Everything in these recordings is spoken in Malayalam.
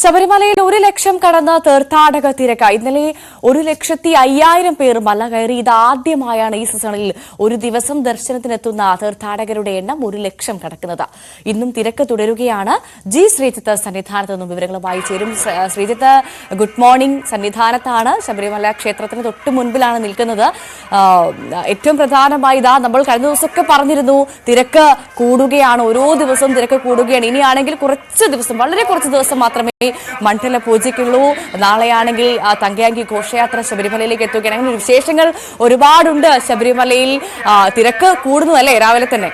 ശബരിമലയിൽ ഒരു ലക്ഷം കടന്ന തീർത്ഥാടക തിരക്ക്. ഇന്നലെ ഒരു ലക്ഷത്തി അയ്യായിരം പേർ മല കയറി. ഇത് ആദ്യമായാണ് ഈ സീസണിൽ ഒരു ദിവസം ദർശനത്തിനെത്തുന്ന തീർത്ഥാടകരുടെ എണ്ണം ഒരു ലക്ഷം കടക്കുന്നത്. ഇന്നും തിരക്ക് തുടരുകയാണ്. ജി ശ്രീജിത്ത് സന്നിധാനത്ത് നിന്നും വിവരങ്ങളുമായി ചേരും. ശ്ര- ശ്രീജിത്ത് ഗുഡ് മോർണിംഗ്. സന്നിധാനത്താണ് ശബരിമല ക്ഷേത്രത്തിന് തൊട്ട് മുൻപിലാണ് നിൽക്കുന്നത്. ഏറ്റവും പ്രധാനമായി ഇതാ നമ്മൾ കഴിഞ്ഞ ദിവസമൊക്കെ പറഞ്ഞിരുന്നു തിരക്ക് കൂടുകയാണ്. ഓരോ ദിവസവും തിരക്ക് കൂടുകയാണ്. ഇനിയാണെങ്കിൽ കുറച്ച് ദിവസം വളരെ കുറച്ച് ദിവസം മാത്രമേ മണ്ഡല പൂജയ്ക്കുള്ളൂ. നാളെയാണെങ്കിൽ തങ്കയാങ്കി ഘോഷയാത്ര ശബരിമലയിലേക്ക് എത്തുകയാണ്. അങ്ങനെ വിശേഷങ്ങൾ ഒരുപാടുണ്ട്. ശബരിമലയിൽ തിരക്ക് കൂടുന്നു അല്ലേ രാവിലെ തന്നെ?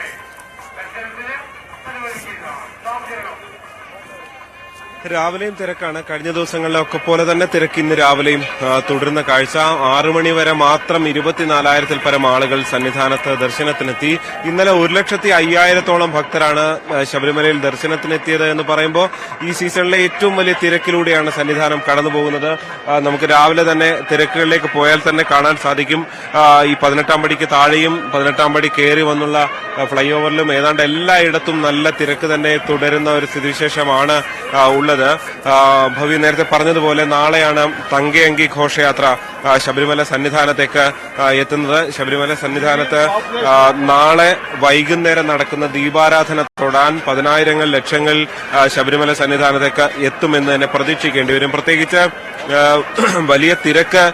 രാവിലെയും തിരക്കാണ്. കഴിഞ്ഞ ദിവസങ്ങളിലൊക്കെ പോലെ തന്നെ തിരക്ക് ഇന്ന് രാവിലെയും തുടരുന്ന കാഴ്ച. ആറു മണി വരെ മാത്രം ഇരുപത്തിനാലായിരത്തിൽ പരം ആളുകൾ സന്നിധാനത്ത് ദർശനത്തിനെത്തി. ഇന്നലെ ഒരു ലക്ഷത്തി അയ്യായിരത്തോളം ഭക്തരാണ് ശബരിമലയിൽ ദർശനത്തിനെത്തിയത് എന്ന് പറയുമ്പോൾ ഈ സീസണിലെ ഏറ്റവും വലിയ തിരക്കിലൂടെയാണ് സന്നിധാനം കടന്നുപോകുന്നത്. നമുക്ക് രാവിലെ തന്നെ തിരക്കുകളിലേക്ക് പോയാൽ തന്നെ കാണാൻ സാധിക്കും. ഈ പതിനെട്ടാം പടിക്ക് താഴെയും പതിനെട്ടാം പടി കയറി വന്നുള്ള ഫ്ലൈ ഓവറിലും ഏതാണ്ട് എല്ലായിടത്തും നല്ല തിരക്ക് തന്നെ തുടരുന്ന ഒരു സ്ഥിതിവിശേഷമാണ് ഉള്ളത്. ആ, ഭവി നേരത്തെ പറഞ്ഞതുപോലെ നാളെയാണ് തങ്കയങ്കി ഘോഷയാത്ര ശബരിമല സന്നിധാനത്തേക്ക് എത്തുന്നത്. ശബരിമല സന്നിധാനത്ത് നാളെ വൈകുന്നേരം നടക്കുന്ന ദീപാരാധന തൊടാൻ പതിനായിരങ്ങൾ ലക്ഷങ്ങൾ ശബരിമല സന്നിധാനത്തേക്ക് എത്തുമെന്ന് തന്നെ പ്രതീക്ഷിക്കേണ്ടി വരും. പ്രത്യേകിച്ച് വലിയ തിരക്ക്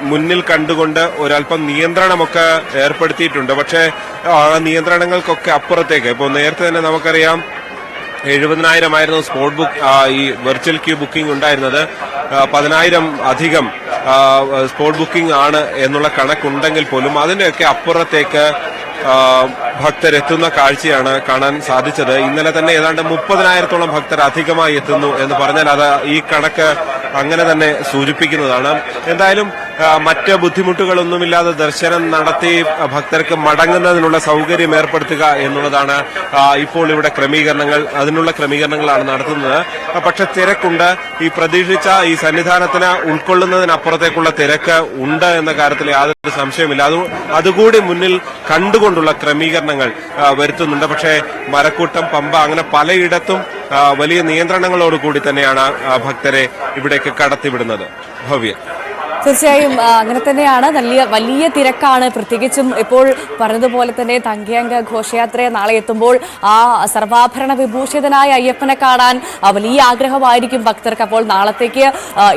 മുന്നിൽ കണ്ടുകൊണ്ട് ഒരല്പം നിയന്ത്രണമൊക്കെ ഏർപ്പെടുത്തിയിട്ടുണ്ട്. പക്ഷേ ആ നിയന്ത്രണങ്ങൾക്കൊക്കെ അപ്പുറത്തേക്ക്. ഇപ്പോൾ നേരത്തെ തന്നെ നമുക്കറിയാം എഴുപതിനായിരമായിരുന്നു സ്പോട്ട് ബുക്ക് ഈ വെർച്വൽ ക്യൂ ബുക്കിംഗ് ഉണ്ടായിരുന്നത്. പതിനായിരം അധികം സ്പോട്ട് ബുക്കിംഗ് ആണ് എന്നുള്ള കണക്കുണ്ടെങ്കിൽ പോലും അതിന്റെയൊക്കെ അപ്പുറത്തേക്ക് ഭക്തരെത്തുന്ന കാഴ്ചയാണ് കാണാൻ സാധിച്ചത്. ഇന്നലെ തന്നെ ഏതാണ്ട് മുപ്പതിനായിരത്തോളം ഭക്തർ അധികമായി എത്തുന്നു എന്ന് പറഞ്ഞാൽ അത് ഈ കണക്ക് അങ്ങനെ തന്നെ സൂചിപ്പിക്കുന്നതാണ്. എന്തായാലും മറ്റ് ബുദ്ധിമുട്ടുകളൊന്നുമില്ലാതെ ദർശനം നടത്തി ഭക്തർക്ക് മടങ്ങുന്നതിനുള്ള സൗകര്യം ഏർപ്പെടുത്തുക എന്നുള്ളതാണ് ഇപ്പോൾ ഇവിടെ ക്രമീകരണങ്ങൾ അതിനുള്ള ക്രമീകരണങ്ങളാണ് നടത്തുന്നത്. പക്ഷെ തിരക്കുണ്ട്. ഈ പ്രതീക്ഷിച്ച ഈ സന്നിധാനത്തിന് ഉൾക്കൊള്ളുന്നതിനപ്പുറത്തേക്കുള്ള തിരക്ക് ഉണ്ട് എന്ന കാര്യത്തിൽ യാതൊരു സംശയമില്ല അത് അതുകൂടി മുന്നിൽ കണ്ടുകൊണ്ടുള്ള ക്രമീകരണങ്ങൾ വരുത്തുന്നുണ്ട്. പക്ഷേ മരക്കൂട്ടം പമ്പ അങ്ങനെ പലയിടത്തും വലിയ നിയന്ത്രണങ്ങളോടുകൂടി തന്നെയാണ് ഭക്തരെ ഇവിടേക്ക് കടത്തിവിടുന്നത്. ഭവ്യ. തീർച്ചയായും അങ്ങനെ തന്നെയാണ്. വലിയ വലിയ തിരക്കാണ്. പ്രത്യേകിച്ചും ഇപ്പോൾ പറഞ്ഞതുപോലെ തന്നെ തങ്കയങ്ക ഘോഷയാത്ര നാളെ എത്തുമ്പോൾ ആ സർവാഭരണ വിഭൂഷിതനായ അയ്യപ്പനെ കാണാൻ വലിയ ആഗ്രഹമായിരിക്കും ഭക്തർക്ക്. അപ്പോൾ നാളത്തേക്ക്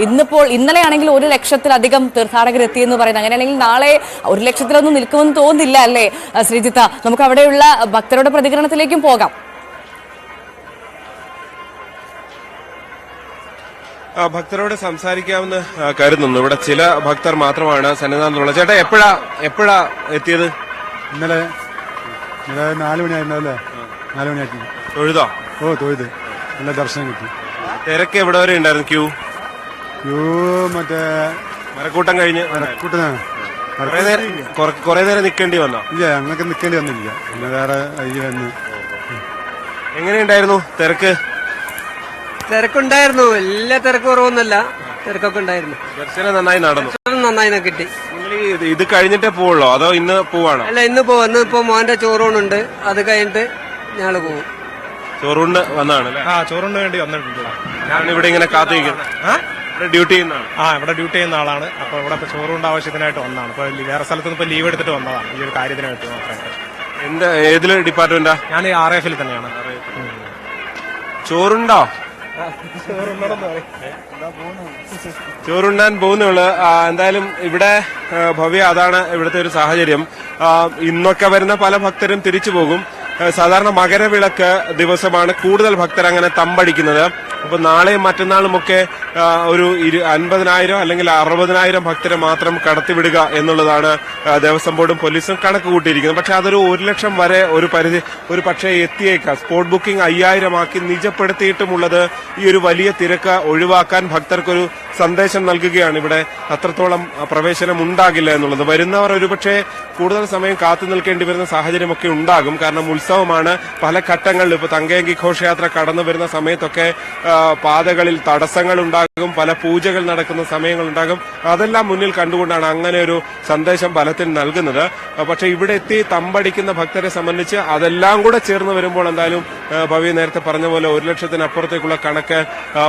ഇന്നിപ്പോൾ ഇന്നലെയാണെങ്കിൽ ഒരു ലക്ഷത്തിലധികം തീർത്ഥാടകർ എത്തിയെന്ന് പറയുന്നത് അങ്ങനെയാണെങ്കിൽ നാളെ ഒരു ലക്ഷത്തിലൊന്നും നിൽക്കുമെന്ന് തോന്നുന്നില്ല അല്ലേ ശ്രീജിത്ത? നമുക്ക് അവിടെയുള്ള ഭക്തരുടെ പ്രതികരണത്തിലേക്കും പോകാം. ഭക്തരോട് സംസാരിക്കാമെന്ന് കരുതുന്നു. ഇവിടെ ചില ഭക്തർ മാത്രമാണ് സന്നിധാനത്തുള്ളത് ചേട്ടാ എപ്പോഴാ എപ്പോഴാ എത്തിയത്? ഇന്നലെ ഇന്നലെ നാല് മണിയായിരുന്നു അല്ലേ? നാല് മണിയാക്കി. തൊഴുതോ? ഓ തൊഴുത്. നല്ല ദർശനം കിട്ടി. തിരക്ക് എവിടെ വരെ ഉണ്ടായിരുന്നു ക്യൂ? ക്യൂ മറ്റേ മരക്കൂട്ടം കഴിഞ്ഞ് കൊറേ കുറെ നേരം നിൽക്കേണ്ടി വന്നോ? ഇല്ല ഞങ്ങൾക്ക് നിൽക്കേണ്ടി വന്നില്ല. പിന്നെ വേറെ എങ്ങനെയുണ്ടായിരുന്നു തിരക്ക്? തിരക്കുണ്ടായിരുന്നു. എല്ലാ തിരക്ക് കുറവൊന്നുമല്ല. തിരക്കൊക്കെ ഉണ്ടായിരുന്നു. ദർശനം നന്നായി നടന്നു. ദർശനം നന്നായി കിട്ടി. നിങ്ങൾ ഈ ഇത് കഴിഞ്ഞിട്ടേ പോവുള്ളോ? അതോ ഇന്ന് പോവാണോ? അല്ല ഇന്ന് പോ ഇന്ന് ഇപ്പൊ മോന്റെ ചോറൂണുണ്ട്. അത് കഴിഞ്ഞിട്ട് ഞങ്ങൾ പോകും ചോറൂണ്ട് വന്നാണ് ആ ചോറിന് വേണ്ടി വന്നിട്ടുണ്ട്. ഞാൻ ഇവിടെ ഇങ്ങനെ കാത്തിരിക്കുന്നു. ഇവിടെ ഡ്യൂട്ടി ചെയ്യുന്നതാണ്. ആ ഇവിടെ ഡ്യൂട്ടി ചെയ്യുന്ന ആളാണ്. അപ്പൊ ഇവിടെ ഇപ്പൊ ചോറുണ്ട് ആവശ്യത്തിനായിട്ട് വന്നതാണ്. ഇപ്പൊ വേറെ സ്ഥലത്ത് നിന്ന് ഇപ്പൊ ലീവ് എടുത്തിട്ട് വന്നതാണ്. ഈ ഒരു കാര്യത്തിനായിട്ട് മാത്രമായിട്ട്. എന്താ ഏതിൽ ഡിപ്പാർട്ട്മെന്റാ? ഞാൻ ആർ എഫിൽ തന്നെയാണ്. ചോറുണ്ടോ? ചോറുണ്ണാൻ പോകുന്നുള്ളു. എന്തായാലും ഇവിടെ ഭവ്യ അതാണ് ഇവിടുത്തെ ഒരു സാഹചര്യം. ഇന്നൊക്കെ വരുന്ന പല ഭക്തരും തിരിച്ചു പോകും. സാധാരണ മകരവിളക്ക് ദിവസമാണ് കൂടുതൽ ഭക്തർ അങ്ങനെ തമ്പടിക്കുന്നത്. അപ്പൊ നാളെയും മറ്റന്നാളുമൊക്കെ ഒരു ഇരു അൻപതിനായിരം അല്ലെങ്കിൽ അറുപതിനായിരം ഭക്തരെ മാത്രം കടത്തിവിടുക എന്നുള്ളതാണ് ദേവസ്വം ബോർഡും പോലീസും കണക്ക് കൂട്ടിയിരിക്കുന്നത്. പക്ഷെ അതൊരു ഒരു ലക്ഷം വരെ ഒരു പരിധി ഒരു പക്ഷേ എത്തിയേക്കാം. സ്പോട്ട് ബുക്കിംഗ് അയ്യായിരമാക്കി നിജപ്പെടുത്തിയിട്ടുമുള്ളത് ഈ ഒരു വലിയ തിരക്ക് ഒഴിവാക്കാൻ ഭക്തർക്കൊരു സന്ദേശം നൽകുകയാണ്. ഇവിടെ അത്രത്തോളം പ്രവേശനം ഉണ്ടാകില്ല എന്നുള്ളത്. വരുന്നവർ ഒരുപക്ഷെ കൂടുതൽ സമയം കാത്തു നിൽക്കേണ്ടി വരുന്ന സാഹചര്യമൊക്കെ ഉണ്ടാകും. കാരണം ഉത്സവമാണ്. പല ഘട്ടങ്ങളിൽ ഇപ്പോൾ തങ്കയങ്കി ഘോഷയാത്ര കടന്നു വരുന്ന സമയത്തൊക്കെ പാതകളിൽ തടസ്സങ്ങൾ ഉണ്ടാകും പല പൂജകൾ നടക്കുന്ന സമയങ്ങൾ ഉണ്ടാകും അതെല്ലാം മുന്നിൽ കണ്ടുകൊണ്ടാണ് അങ്ങനെ ഒരു സന്ദേശം ഫലത്തിൽ നൽകുന്നത്. പക്ഷെ ഇവിടെ എത്തി തമ്പടിക്കുന്ന ഭക്തരെ സംബന്ധിച്ച് അതെല്ലാം കൂടെ ചേർന്ന് വരുമ്പോൾ എന്തായാലും ആ, ഭവ്യ നേരത്തെ പറഞ്ഞ പോലെ ഒരു ലക്ഷത്തിനപ്പുറത്തേക്കുള്ള കണക്ക്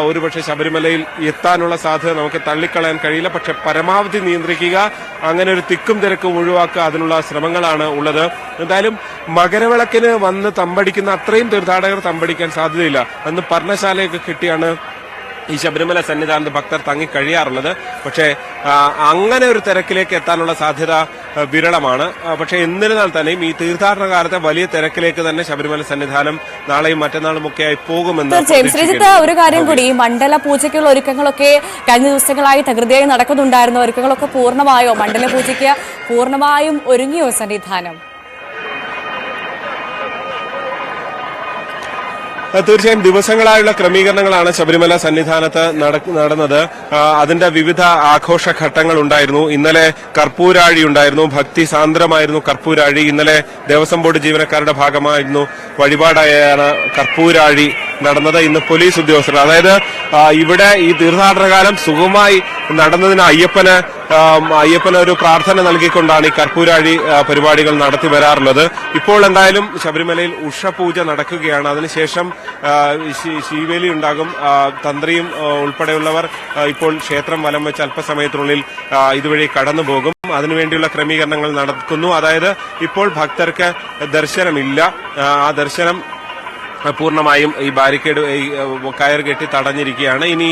ഒരുപക്ഷെ ശബരിമലയിൽ എത്താനുള്ള സാധ്യത നമുക്ക് തള്ളിക്കളയാൻ കഴിയില്ല. പക്ഷെ പരമാവധി നിയന്ത്രിക്കുക അങ്ങനെ ഒരു തിക്കും തിരക്കും ഒഴിവാക്കുക അതിനുള്ള ശ്രമങ്ങളാണ് ഉള്ളത്. എന്തായാലും മകരവിളക്കിന് വന്ന് തമ്പടിക്കുന്ന അത്രയും തീർത്ഥാടകർ തമ്പടിക്കാൻ സാധ്യതയില്ല. അന്ന് പർണശാലയൊക്കെ കിട്ടിയാണ് ഈ ശബരിമല സന്നിധാനത്ത് ഭക്തർ തങ്ങി കഴിയാറുള്ളത്. പക്ഷേ അങ്ങനെ ഒരു തിരക്കിലേക്ക് എത്താനുള്ള സാധ്യത വിരളമാണ്. പക്ഷേ എന്നിരുന്നാൽ തന്നെയും ഈ തീർത്ഥാടന കാലത്തെ വലിയ തിരക്കിലേക്ക് തന്നെ ശബരിമല സന്നിധാനം നാളെയും മറ്റന്നാളും ഒക്കെ ആയി പോകുമെന്ന് തീർച്ചയായും. ശ്രീജിത്ത് ഒരു കാര്യം കൂടി. ഈ മണ്ഡല പൂജയ്ക്കുള്ള ഒരുക്കങ്ങളൊക്കെ കഴിഞ്ഞ ദിവസങ്ങളായി തകൃതിയായി നടക്കുന്നുണ്ടായിരുന്നു. ഒരുക്കങ്ങളൊക്കെ പൂർണമായോ? മണ്ഡല പൂജയ്ക്ക് പൂർണമായും ഒരുങ്ങിയോ സന്നിധാനം? തീർച്ചയായും ദിവസങ്ങളായുള്ള ക്രമീകരണങ്ങളാണ് ശബരിമല സന്നിധാനത്ത് നടന്നത്. അതിന്റെ വിവിധ ആഘോഷ ഘട്ടങ്ങൾ ഉണ്ടായിരുന്നു. ഇന്നലെ കർപ്പൂരാഴി ഉണ്ടായിരുന്നു. ഭക്തി സാന്ദ്രമായിരുന്നു കർപ്പൂരാഴി. ഇന്നലെ ദേവസ്വം ബോർഡ് ജീവനക്കാരുടെ ഭാഗമായിരുന്നു വഴിപാടായാണ് കർപ്പൂരാഴി നടന്നത് ഇന്ന് പോലീസ് ഉദ്യോഗസ്ഥർ അതായത് ഇവിടെ ഈ തീർത്ഥാടനകാലം സുഖമായി നടന്നതിന് അയ്യപ്പന് അയ്യപ്പന് ഒരു പ്രാർത്ഥന നൽകിക്കൊണ്ടാണ് ഈ കർപ്പൂരാഴി പരിപാടികൾ നടത്തി വരാറുള്ളത്. ഇപ്പോൾ എന്തായാലും ശബരിമലയിൽ ഉഷപൂജ നടക്കുകയാണ്. അതിനുശേഷം ശീവേലി ഉണ്ടാകും. തന്ത്രിയും ഉൾപ്പെടെയുള്ളവർ ഇപ്പോൾ ക്ഷേത്രം വലം വെച്ച് അല്പസമയത്തിനുള്ളിൽ ഇതുവഴി കടന്നു പോകും അതിനുവേണ്ടിയുള്ള ക്രമീകരണങ്ങൾ നടക്കുന്നു. അതായത് ഇപ്പോൾ ഭക്തർക്ക് ദർശനമില്ല. ആ ദർശനം പൂർണമായും ഈ ബാരിക്കേഡ് കയർ കെട്ടി തടഞ്ഞിരിക്കുകയാണ്. ഇനി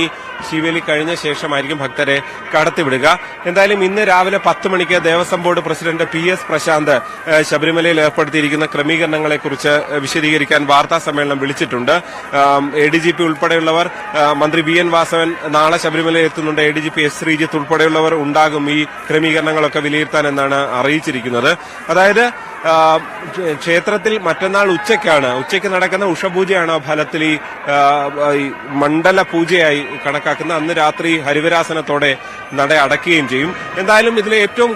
ശിവേലി കഴിഞ്ഞ ശേഷമായിരിക്കും ഭക്തരെ കടത്തിവിടുക. എന്തായാലും ഇന്ന് രാവിലെ പത്ത് മണിക്ക് Devaswom board president P S Prashanth ശബരിമലയിൽ ഏർപ്പെടുത്തിയിരിക്കുന്ന ക്രമീകരണങ്ങളെക്കുറിച്ച് വിശദീകരിക്കാൻ വാർത്താ സമ്മേളനം വിളിച്ചിട്ടുണ്ട്. എ ഡി ജി പി ഉൾപ്പെടെയുള്ളവർ മന്ത്രി വി എൻ വാസവൻ നാളെ ശബരിമലയിൽ എത്തുന്നുണ്ട്. A D G P S Sreejith ഉൾപ്പെടെയുള്ളവർ ഉണ്ടാകും ഈ ക്രമീകരണങ്ങളൊക്കെ വിലയിരുത്താൻ എന്നാണ് അറിയിച്ചിരിക്കുന്നത്. അതായത് ക്ഷേത്രത്തിൽ മറ്റന്നാൾ ഉച്ചയ്ക്കാണ്. ഉച്ചയ്ക്ക് നടക്കുന്ന ഉഷപൂജയാണ് ഫലത്തിൽ ഈ മണ്ഡല പൂജയായി കണക്കാക്കുന്ന അന്ന് രാത്രി ഹരിവരാസനത്തോടെ നട അടയ്ക്കുകയും ചെയ്യും. എന്തായാലും ഇതിലെ ഏറ്റവും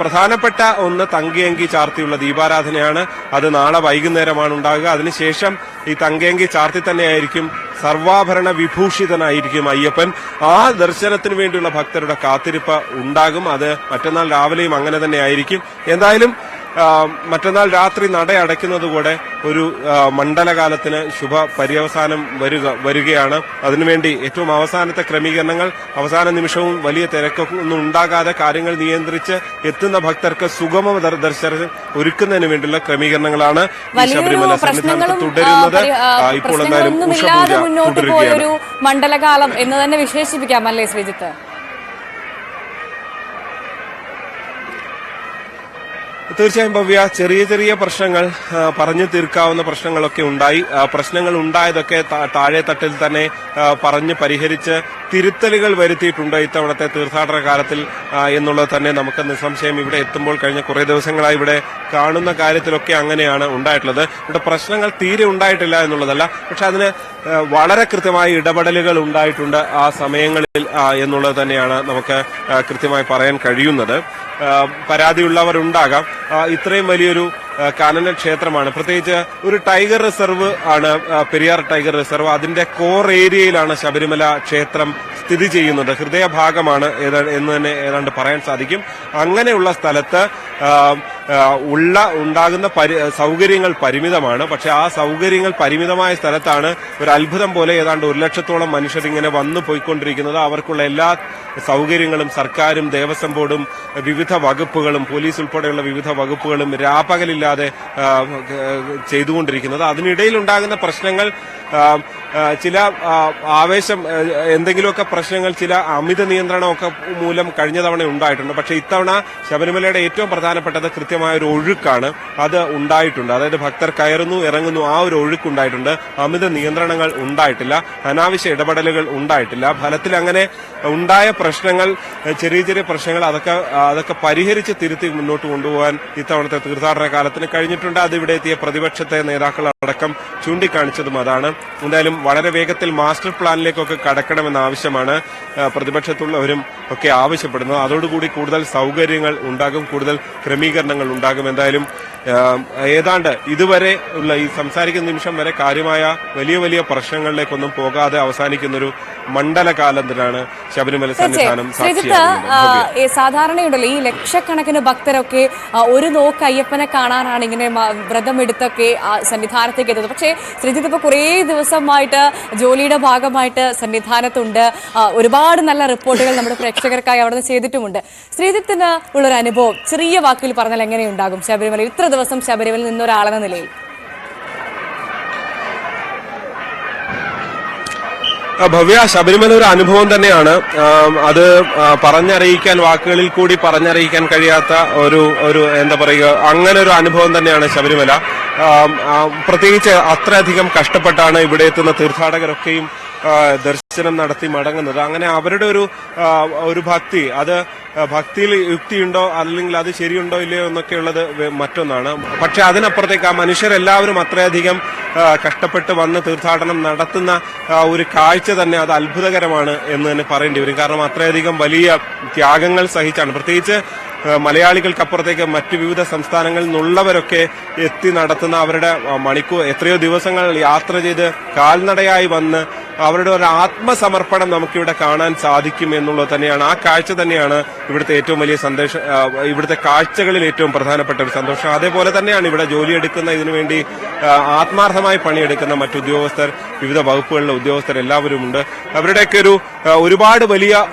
പ്രധാനപ്പെട്ട ഒന്ന് തങ്കയങ്കി ചാർത്തിയുള്ള ദീപാരാധനയാണ്. അത് നാളെ വൈകുന്നേരമാണ് ഉണ്ടാകുക. അതിനുശേഷം ഈ തങ്കയങ്കി ചാർത്തി തന്നെയായിരിക്കും സർവാഭരണ വിഭൂഷിതനായിരിക്കും അയ്യപ്പൻ. ആ ദർശനത്തിന് വേണ്ടിയുള്ള ഭക്തരുടെ കാത്തിരിപ്പ് ഉണ്ടാകും. അത് മറ്റന്നാൾ രാവിലെയും അങ്ങനെ തന്നെയായിരിക്കും. എന്തായാലും മറ്റന്നാൾ രാത്രി നട അടയ്ക്കുന്നതുകൂടെ ഒരു മണ്ഡലകാലത്തിന് ശുഭ പര്യവസാനം വരിക വരികയാണ്. അതിനുവേണ്ടി ഏറ്റവും അവസാനത്തെ ക്രമീകരണങ്ങൾ അവസാന നിമിഷവും വലിയ തിരക്കൊന്നും ഉണ്ടാകാതെ കാര്യങ്ങൾ നിയന്ത്രിച്ച് എത്തുന്ന ഭക്തർക്ക് സുഗമ ദർശനം ഒരുക്കുന്നതിന് വേണ്ടിയുള്ള ക്രമീകരണങ്ങളാണ് ശബരിമല സന്നിധാനത്ത് തുടരുന്നത്. ഇപ്പോൾ എന്തായാലും ഉഷപൂജ തുടരുകയാണ് മണ്ഡലകാലം എന്ന് തന്നെ വിശേഷിപ്പിക്കാം അല്ലേ ശ്രീജിത്ത്? തീർച്ചയായും ഭവ്യ ചെറിയ ചെറിയ പ്രശ്നങ്ങൾ പറഞ്ഞു തീർക്കാവുന്ന പ്രശ്നങ്ങളൊക്കെ ഉണ്ടായി. പ്രശ്നങ്ങൾ ഉണ്ടായതൊക്കെ താഴെ തട്ടിൽ തന്നെ പറഞ്ഞ് പരിഹരിച്ച് തിരുത്തലുകൾ വരുത്തിയിട്ടുണ്ട് ഇത്തവണത്തെ തീർത്ഥാടന കാലത്തിൽ എന്നുള്ളത് തന്നെ നമുക്ക് നിസ്സംശയം ഇവിടെ എത്തുമ്പോൾ കഴിഞ്ഞ കുറേ ദിവസങ്ങളായി ഇവിടെ കാണുന്ന കാര്യത്തിലൊക്കെ അങ്ങനെയാണ് ഉണ്ടായിട്ടുള്ളത്. ഇവിടെ പ്രശ്നങ്ങൾ തീരെ ഉണ്ടായിട്ടില്ല എന്നുള്ളതല്ല പക്ഷെ അതിന് വളരെ കൃത്യമായ ഇടപെടലുകൾ ഉണ്ടായിട്ടുണ്ട് ആ സമയങ്ങളിൽ എന്നുള്ളത് തന്നെയാണ് നമുക്ക് കൃത്യമായി പറയാൻ കഴിയുന്നത്. പരാതിയുള്ളവരുണ്ടാകാം. ഇത്രയും വലിയൊരു കാനന ക്ഷേത്രമാണ്. പ്രത്യേകിച്ച് ഒരു ടൈഗർ റിസർവ് ആണ് പെരിയാർ ടൈഗർ റിസർവ്. അതിന്റെ കോർ ഏരിയയിലാണ് ശബരിമല ക്ഷേത്രം സ്ഥിതി ചെയ്യുന്നത്. ഹൃദയഭാഗമാണ് എന്ന് തന്നെ ഏതാണ്ട് പറയാൻ സാധിക്കും. അങ്ങനെയുള്ള സ്ഥലത്ത് ഉള്ള ഉണ്ടാകുന്ന സൗകര്യങ്ങൾ പരിമിതമാണ്. പക്ഷെ ആ സൗകര്യങ്ങൾ പരിമിതമായ സ്ഥലത്താണ് ഒരു അത്ഭുതം പോലെ ഏതാണ്ട് ഒരു ലക്ഷത്തോളം മനുഷ്യർ ഇങ്ങനെ വന്നു പോയിക്കൊണ്ടിരിക്കുന്നത്. അവർക്കുള്ള എല്ലാ സൗകര്യങ്ങളും സർക്കാരും ദേവസ്വം ബോർഡും വിവിധ വകുപ്പുകളും പോലീസ് ഉൾപ്പെടെയുള്ള വിവിധ വകുപ്പുകളും രാപ്പകലില്ലാതെ ചെയ്തുകൊണ്ടിരിക്കുന്നത്. അതിനിടയിൽ ഉണ്ടാകുന്ന പ്രശ്നങ്ങൾ ചില ആവേശം എന്തെങ്കിലുമൊക്കെ പ്രശ്നങ്ങൾ ചില അമിത നിയന്ത്രണമൊക്കെ മൂലം കഴിഞ്ഞ തവണ ഉണ്ടായിട്ടുണ്ട്. പക്ഷേ ഇത്തവണ ശബരിമലയുടെ ഏറ്റവും പ്രധാനപ്പെട്ടത് കൃത്യ കൃത്യമായ ഒരു ഒഴുക്കാണ് അത് ഉണ്ടായിട്ടുണ്ട്. അതായത് ഭക്തർ കയറുന്നു ഇറങ്ങുന്നു ആ ഒരു ഒഴുക്കുണ്ടായിട്ടുണ്ട്. അമിത നിയന്ത്രണങ്ങൾ ഉണ്ടായിട്ടില്ല അനാവശ്യ ഇടപെടലുകൾ ഉണ്ടായിട്ടില്ല. ഫലത്തിൽ അങ്ങനെ ഉണ്ടായ പ്രശ്നങ്ങൾ ചെറിയ ചെറിയ പ്രശ്നങ്ങൾ അതൊക്കെ അതൊക്കെ പരിഹരിച്ച് തിരുത്തി മുന്നോട്ട് കൊണ്ടുപോകാൻ ഇത്തവണത്തെ തീർത്ഥാടന കാലത്തിന് കഴിഞ്ഞിട്ടുണ്ട്. അത് എത്തിയ പ്രതിപക്ഷത്തെ നേതാക്കൾ അടക്കം ചൂണ്ടിക്കാണിച്ചതും അതാണ്. എന്തായാലും വളരെ വേഗത്തിൽ മാസ്റ്റർ പ്ലാനിലേക്കൊക്കെ കടക്കണമെന്ന ആവശ്യമാണ് പ്രതിപക്ഷത്തുള്ളവരും ഒക്കെ ആവശ്യപ്പെടുന്നത്. അതോടുകൂടി കൂടുതൽ സൗകര്യങ്ങൾ ഉണ്ടാകും കൂടുതൽ ക്രമീകരണങ്ങൾ ഉണ്ടാകും എന്തായാലും ഏതാണ്ട് ഇതുവരെ ഉള്ള ഈ സംസാരിക്കുന്ന നിമിഷം വരെ കാര്യമായ വലിയ വലിയ പ്രശ്നങ്ങളിലേക്കൊന്നും പോകാതെ അവസാനിക്കുന്ന ഒരു മണ്ഡലകാലത്തിനാണ് ശബരിമല സന്നിധാനം സാധാരണയുണ്ടല്ലോ ഈ ലക്ഷക്കണക്കിന് ഭക്തരൊക്കെ ഒരു നോക്ക് അയ്യപ്പനെ കാണാനാണ് ഇങ്ങനെ വ്രതം എടുത്തൊക്കെ ആ സന്നിധാനത്തേക്ക് എത്തുന്നത്. പക്ഷേ ശ്രീജിത്ത് ഇപ്പൊ കുറേ ദിവസമായിട്ട് ജോലിയുടെ ഭാഗമായിട്ട് സന്നിധാനത്തുണ്ട്. ഒരുപാട് നല്ല റിപ്പോർട്ടുകൾ നമ്മുടെ പ്രേക്ഷകർക്കായി അവിടെ നിന്ന് ചെയ്തിട്ടുമുണ്ട്. ശ്രീജിത്തിന് ഉള്ളൊരു അനുഭവം ചെറിയ വാക്കിൽ പറഞ്ഞാൽ എങ്ങനെയുണ്ടാകും ശബരിമല ഇത്ര ദിവസം ശബരിമലയിൽ നിന്നൊരാളെന്ന നിലയിൽ. ഭവ്യ ശബരിമല ഒരു അനുഭവം തന്നെയാണ്. അത് പറഞ്ഞറിയിക്കാൻ വാക്കുകളിൽ കൂടി പറഞ്ഞറിയിക്കാൻ കഴിയാത്ത ഒരു ഒരു എന്താ പറയുക അങ്ങനെ ഒരു അനുഭവം തന്നെയാണ് ശബരിമല. പ്രത്യേകിച്ച് അത്രയധികം കഷ്ടപ്പെട്ടാണ് ഇവിടെ എത്തുന്ന തീർത്ഥാടകരൊക്കെയും ദർശനം നടത്തി മടങ്ങുന്നത്. അങ്ങനെ അവരുടെ ഒരു ഒരു ഭക്തി അത് ഭക്തിയിൽ യുക്തിയുണ്ടോ അല്ലെങ്കിൽ അത് ശരിയുണ്ടോ ഇല്ലയോ എന്നൊക്കെ ഉള്ളത് മറ്റൊന്നാണ്. പക്ഷെ അതിനപ്പുറത്തേക്ക് ആ മനുഷ്യരെല്ലാവരും അത്രയധികം കഷ്ടപ്പെട്ട് വന്ന് തീർത്ഥാടനം നടത്തുന്ന ഒരു കാഴ്ച തന്നെ അത് അത്ഭുതകരമാണ് എന്ന് തന്നെ പറയേണ്ടി വരും. കാരണം അത്രയധികം വലിയ ത്യാഗങ്ങൾ സഹിച്ചാണ്. പ്രത്യേകിച്ച് മലയാളികൾക്കപ്പുറത്തേക്ക് മറ്റു വിവിധ സംസ്ഥാനങ്ങളിൽ നിന്നുള്ളവരൊക്കെ എത്തി നടത്തുന്ന അവരുടെ മണിക്കൂർ എത്രയോ ദിവസങ്ങൾ യാത്ര ചെയ്ത് കാൽനടയായി വന്ന് അവരുടെ ഒരു ആത്മസമർപ്പണം നമുക്കിവിടെ കാണാൻ സാധിക്കും എന്നുള്ളത് തന്നെയാണ്. ആ കാഴ്ച തന്നെയാണ് ഇവിടുത്തെ ഏറ്റവും വലിയ സന്ദേശം ഇവിടുത്തെ കാഴ്ചകളിൽ ഏറ്റവും പ്രധാനപ്പെട്ട ഒരു സന്തോഷം. അതേപോലെ തന്നെയാണ് ഇവിടെ ജോലിയെടുക്കുന്ന ഇതിനുവേണ്ടി ആത്മാർത്ഥമായി പണിയെടുക്കുന്ന മറ്റുദ്യോഗസ്ഥർ വിവിധ വകുപ്പുകളിലെ ഉദ്യോഗസ്ഥർ എല്ലാവരും ഉണ്ട്. അവരുടെയൊക്കെ ഒരു ഒരുപാട് വലിയ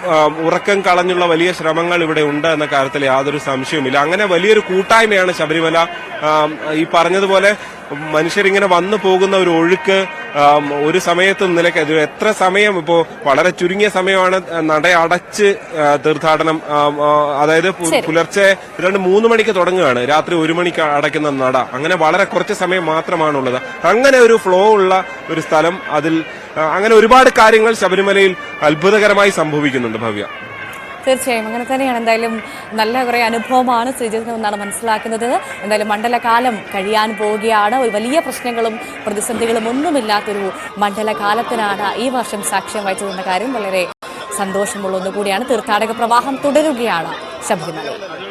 ഉറക്കം കളഞ്ഞുള്ള വലിയ ശ്രമങ്ങൾ ഇവിടെ ഉണ്ട് എന്ന കാര്യത്തിൽ യാതൊരു സംശയവുമില്ല. അങ്ങനെ വലിയൊരു കൂട്ടായ്മയാണ് ശബരിമല. ഈ പറഞ്ഞതുപോലെ മനുഷ്യരിങ്ങനെ വന്നു പോകുന്ന ഒരു ഒഴുക്ക് ഒരു സമയത്ത് നിലയ്ക്ക് എത്ര സമയം ഇപ്പോ വളരെ ചുരുങ്ങിയ സമയമാണ് നട അടച്ച് തീർത്ഥാടനം അതായത് പുലർച്ചെ രണ്ട് മൂന്ന് മണിക്ക് തുടങ്ങുകയാണ്. രാത്രി ഒരു മണിക്ക് അടയ്ക്കുന്ന നട. അങ്ങനെ വളരെ കുറച്ച് സമയം മാത്രമാണുള്ളത്. അങ്ങനെ ഒരു ഫ്ലോ ഉള്ള ഒരു സ്ഥലം അതിൽ അങ്ങനെ ഒരുപാട് കാര്യങ്ങൾ ശബരിമലയിൽ അത്ഭുതകരമായി സംഭവിക്കുന്നുണ്ട് ഭവ്യ. തീർച്ചയായും. അങ്ങനെ തന്നെയാണ് എന്തായാലും നല്ല കുറേ അനുഭവമാണ് ശ്രീജിത്തിന് എന്നാണ് മനസ്സിലാക്കുന്നത്. എന്തായാലും മണ്ഡലകാലം കഴിയാൻ പോവുകയാണ്. ഒരു വലിയ പ്രശ്നങ്ങളും പ്രതിസന്ധികളും ഒന്നുമില്ലാത്തൊരു മണ്ഡലകാലത്തിനാണ് ഈ വർഷം സാക്ഷ്യം വഹിച്ചതെന്ന കാര്യം വളരെ സന്തോഷമുള്ള ഒന്നുകൂടിയാണ്. തീർത്ഥാടക പ്രവാഹം തുടരുകയാണ് ശബരിമലയിൽ.